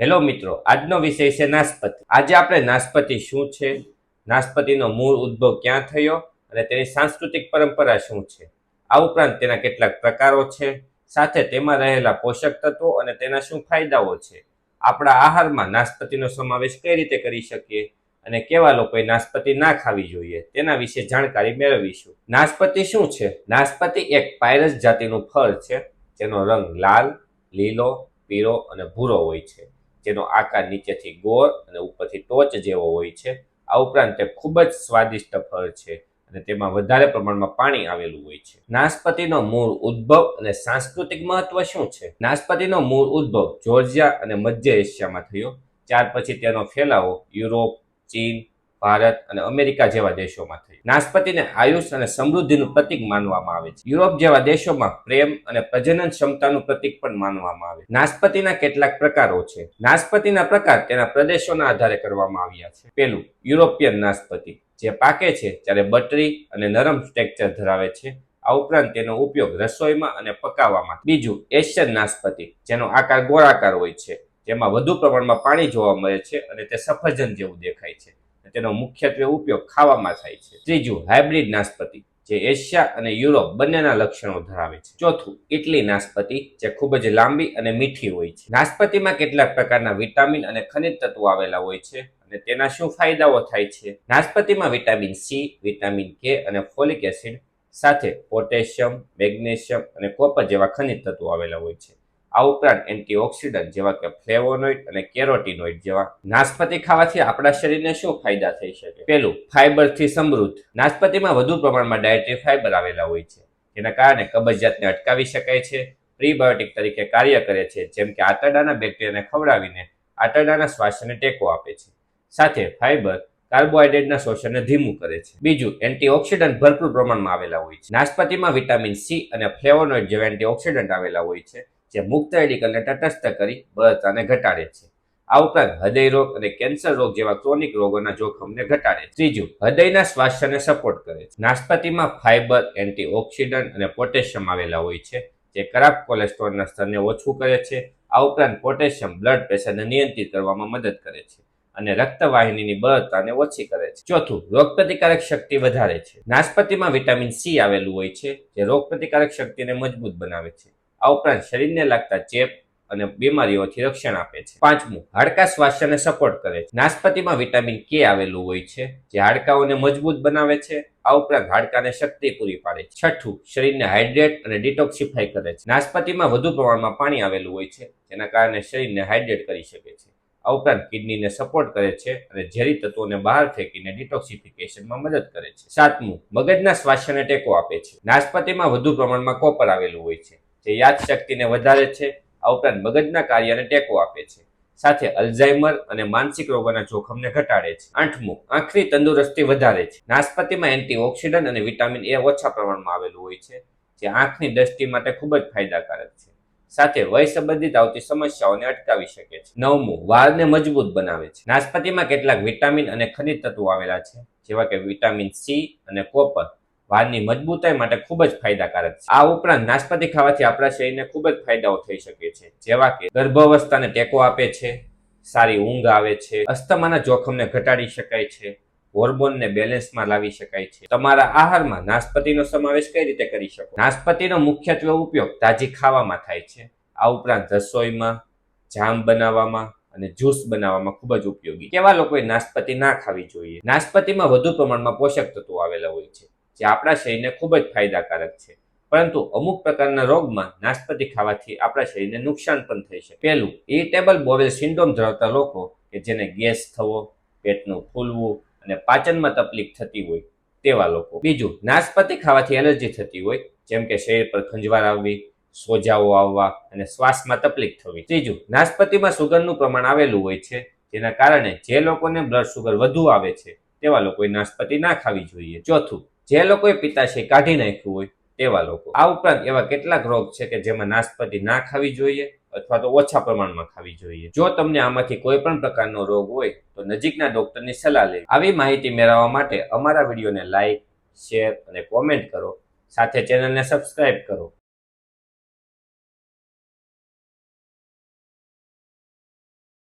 Hello મિત્રો, આજનો વિષય છે નાસ્પતિ. આજે આપણે નાસ્પતિ શું છે? નાશપતિનો મૂળ ઉદ્ભવ ક્યાં થયો અને તેની સાંસ્કૃતિક પરંપરા શું છે? આ ઉપરાંત તેના કેટલાક પ્રકારો છે, સાથે તેમાં રહેલા પોષક તત્વો અને તેના શું ફાયદાઓ છે. આપણા આહારમાં નાશપતિનો સમાવેશ કઈ રીતે કરી શકીએ અને કેવા લોકોએ નાશપતિ ના ખાવી જોઈએ તેના વિશે જાણકારી મેળવીશું. નાસ્પતિ શું છે? નાશપતિ એક પાયરસ જાતિનું ફળ છે, જેનો રંગ લાલ, લીલો, પીળો અને ભૂરો હોય છે. જેનો આકાર નીચેથી ગોળ અને ઉપરથી ટોચ જેવો હોય છે. આ ઉપરાંત તે ખૂબ જ સ્વાદિષ્ટ ફળ છે અને તેમાં વધારે પ્રમાણમાં પાણી આવેલું હોય છે. નાસપતિનો મૂળ ઉદ્ભવ અને સાંસ્કૃતિક મહત્વ શું છે? નાસપતિનો મૂળ ઉદ્ભવ જોર્જિયા અને મધ્ય એશિયામાં થયો. ત્યાર પછી તેનો ફેલાવો યુરોપ, ચીન ભારત અને અમેરિકા જેવા દેશોમાં થઈ. નાશપતિને આયુષ અને સમૃદ્ધિનું પ્રતીક માનવામાં આવે છે. યુરોપ જેવા દેશોમાં પ્રેમ અને પ્રજનન ક્ષમતાનું પ્રતીક પણ માનવામાં આવે. નાસ્પતિના કેટલાક પ્રકારો છે. નાસ્પતિના પ્રકાર તેના પ્રદેશોના આધારે કરવામાં આવ્યા છે. પેલું યુરોપિયન નાસ્પતિ જે પાકે છે ત્યારે બટરી અને નરમ ટેક્ચર ધરાવે છે. આ ઉપરાંત તેનો ઉપયોગ રસોઈમાં અને પકાવવામાં. બીજું, એશિયન નાસ્પતિ જેનો આકાર ગોળાકાર હોય છે, જેમાં વધુ પ્રમાણમાં પાણી જોવા મળે છે અને તે સફરજન જેવું દેખાય છે. તેનો મુખ્યત્વે ઉપયોગ ખાવામાં થાય છે. ત્રીજું હાઇબ્રિડ નાસ્પતિ જે એશિયા અને યુરોપ બંનેના લક્ષણો ધરાવે છે. ચોથું, ઇટલી નાશપતિ, જે ખૂબ જ લાંબી અને મીઠી હોય છે. નાશપતિમાં કેટલાક પ્રકારના વિટામિન અને ખનિજ તત્વો આવેલા હોય છે અને તેના શું ફાયદાઓ થાય છે? નાશપતિમાં વિટામિન સી, વિટામિન કે અને ફોલિક એસિડ, સાથે પોટેશિયમ, મેગ્નેશિયમ અને કોપર જેવા ખનિજ તત્વો આવેલા હોય છે. આ ઉપરાંત એન્ટીઓક્સિડન્ટ જેવા કે ફ્લેવોનોઇડ અને કેરોટીનોઇડ જેવા નાશપતિ ખાવાથી આપણા શરીરને શું ફાયદા થઈ શકે? પેલું, ફાઇબરથી સમૃદ્ધ. નાશપતિમાં વધુ પ્રમાણમાં ડાયટરી ફાઇબર આવેલા હોય છે, જેના કારણે કબજિયાતને અટકાવી શકાય છે, પ્રીબાયોટિક તરીકે કાર્ય કરે છે, જેમ કે આંતરડાના બેક્ટેરિયાને ખવડાવીને આંતરડાના સ્વાસ્થ્યને ટેકો આપે છે. સાથે ફાઇબર કાર્બોહાઈડ્રેટના શોષણને ધીમું કરે છે. બીજું, એન્ટીઓક્સિડન્ટ ભરપૂર પ્રમાણમાં આવેલા હોય છે. નાશપતિમાં વિટામિન સી અને ફ્લેવોનોઇડ જેવા એન્ટીઓક્સિડન્ટ આવેલા હોય છે જે મુક્ત રેડિકલને તટસ્થ કરી બળતરાને ઘટાડે છે. આ ઉપરાંત હૃદય રોગ અને કેન્સર રોગ જેવા ક્રોનિક રોગોના જોખમને ઘટાડે ત્રીજું, હૃદયના સ્વાસ્થ્યને સપોર્ટ કરે છે. નાસ્પતિમાં ફાઇબર એન્ટીઓક્સિડન્ટ અને પોટેશિયમ આવેલા હોય છે, જે ખરાબ કોલેસ્ટ્રોલના સ્તરને ઓછું કરે છે. આ ઉપરાંત પોટેશિયમ, બ્લડ પ્રેશરને નિયંત્રિત કરવામાં મદદ કરે છે અને રક્તવાહિનીની બળતરાને ઓછી કરે છે. ચોથું, રોગપ્રતિકારક શક્તિ વધારે છે. નાસ્પતિમાં વિટામિન સી આવેલું હોય છે, જે રોગપ્રતિકારક શક્તિને મજબૂત બનાવે છે. આ ઉપરાંત શરીરને લાગતા ચેપ અને બીમારીઓથી રક્ષણ આપે છે. પાંચમું, હાડકા સ્વાસ્થ્યને સપોર્ટ કરે છે. નાશપતિમાં વિટામિન કે આવેલું હોય છે, જે હાડકાઓને મજબૂત બનાવે છે. આ ઉપરાંત હાડકાને શક્તિ પૂરી પાડે છે. છઠ્ઠું, શરીરને હાઇડ્રેટ અને ડિટોક્સિફાઈ કરે છે. નાશપતિમાં વધુ પ્રમાણમાં પાણી આવેલું હોય છે, જેના કારણે શરીરને હાઇડ્રેટ કરી શકે છે. આ ઉપરાંત કિડનીને સપોર્ટ કરે છે અને ઝેરી તત્વોને બહાર ફેંકીને ડિટોક્સિફિકેશનમાં મદદ કરે છે. સાતમું, મગજના સ્વાસ્થ્યને ટેકો આપે છે. નાશપતિમાં વધુ પ્રમાણમાં કોપર આવેલું હોય છે જે યાદશક્તિને વધારે છે, આ ઉપરાંત મગજના કાર્યને ટેકો આપે છે. સાથે અલ્ઝાઇમર અને માનસિક રોગોના જોખમને ઘટાડે છે. આઠમું આંખની તંદુરસ્તી વધારે છે. નાશપતિમાં એન્ટીઓક્સિડન્ટ અને વિટામિન એ ઓછા પ્રમાણમાં આવેલું હોય છે, જે આંખની દ્રષ્ટિ માટે ખૂબ જ ફાયદાકારક છે. સાથે વય સંબંધિત આવતી સમસ્યાઓને અટકાવી શકે છે. નવમું, વાળને મજબૂત બનાવે છે. નાશપતિમાં કેટલાક વિટામિન અને ખનિજ તત્વો આવેલા છે, જેવા કે વિટામિન સી અને કોપર. વાળની મજબૂતાઈ માટે ખૂબ જ ફાયદાકારક છે. આ ઉપરાંત નાશપતિ ખાવાથી આપણા શરીરને ખૂબ જ ફાયદાઓ થઈ શકે છે. જેવા કે ગર્ભાવસ્થાને ટેકો આપે છે, સારી ઊંઘ આવે છે, અસ્થમાના જોખમને ઘટાડી શકાય છે, હોર્મોનને બેલેન્સમાં લાવી શકાય છે. તમારા આહારમાં નાશપતિનો સમાવેશ કઈ રીતે કરી શકો? નાશપતિનો મુખ્યત્વે ઉપયોગ તાજી ખાવામાં થાય છે. આ ઉપરાંત રસોઈમાં, જામ બનાવવામાં અને જ્યુસ બનાવવામાં ખૂબ જ ઉપયોગી. કેવા લોકોએ નાશપતિ ના ખાવી જોઈએ? નાશપતિમાં વધુ પ્રમાણમાં પોષક તત્વો આવેલા હોય છે. જે આપણા શરીરને ખૂબ જ ફાયદાકારક છે. પરંતુ અમુક પ્રકારના રોગમાં નાશપતિ ખાવાથી આપણા શરીરને નુકસાન પણ થઈ શકે. પહેલું, ઇરિટેબલ બોવેલ સિન્ડ્રોમ ધરાવતા લોકો કે જેને ગેસ થવો, પેટનું ફૂલવું અને પાચનમાં તકલીફ થતી હોય તેવા લોકો. બીજું, નાશપતિ ખાવાથી એલર્જી થતી હોય, જેમ કે શરીર પર ખંજવાળ આવવી, સોજાઓ આવવા અને શ્વાસમાં તકલીફ થવી. ત્રીજું, નાશપતિમાં સુગરનું પ્રમાણ આવેલું હોય છે, જેના કારણે જે લોકોને બ્લડ સુગર વધુ આવે છે, તેવા લોકોએ નાશપતિ ના ખાવી જોઈએ. ચોથું જે લોકોએ પિત્તાશય કાઢી નાખ્યું હોય તેવા લોકો. આ ઉપરાંત એવા કેટલાક રોગ છે કે જેમાં નાશપાતી ના ખાવી જોઈએ અથવા તો ઓછા પ્રમાણમાં ખાવી જોઈએ. જો તમને આમાંથી કોઈ પણ પ્રકારનો રોગ હોય, તો નજીકના ડોક્ટરની સલાહ લે આવી માહિતી મેળવવા માટે અમારા વિડીયોને લાઇક શેર અને કોમેન્ટ કરો. સાથે ચેનલને સબસ્ક્રાઇબ કરો.